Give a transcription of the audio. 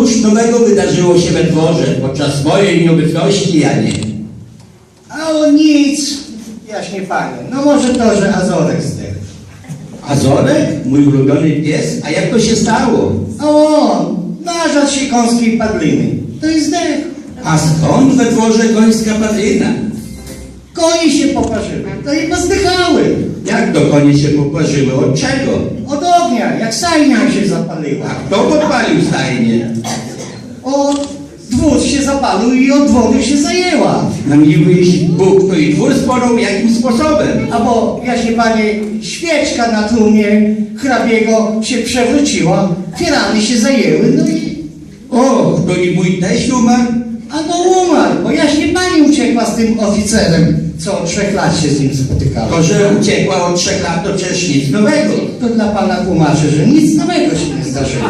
nowego wydarzyło się we dworze podczas mojej nieobecności, Janie? A o nic, jaśnie panie. No może to, że Azorek zdechł. Azorek? Mój ulubiony pies? A jak to się stało? A on, nażadł się końskiej padliny. To i zdechł. A skąd we dworze końska padlina? Konie się poparzyły, to i pozdychały. Jak to konie się poparzyły? Od czego? Jak sajnia się zapaliła. A kto podpalił stajnię? Od dwór się zapalił i od wody się zajęła. Na miłość Bóg to i dwór sporą, jakim sposobem? A bo, jaśnie panie, świeczka na trumnie hrabiego się przewróciła, firany się zajęły, no i... O, to i mój teść umarł? A no umarł, bo jaśnie pani uciekła z tym oficerem, co od trzech lat się z nim spotykała. To, że uciekła od trzech lat, to przecież nic nowego. To dla pana tłumaczę, że nic nowego się nie zdarzyło.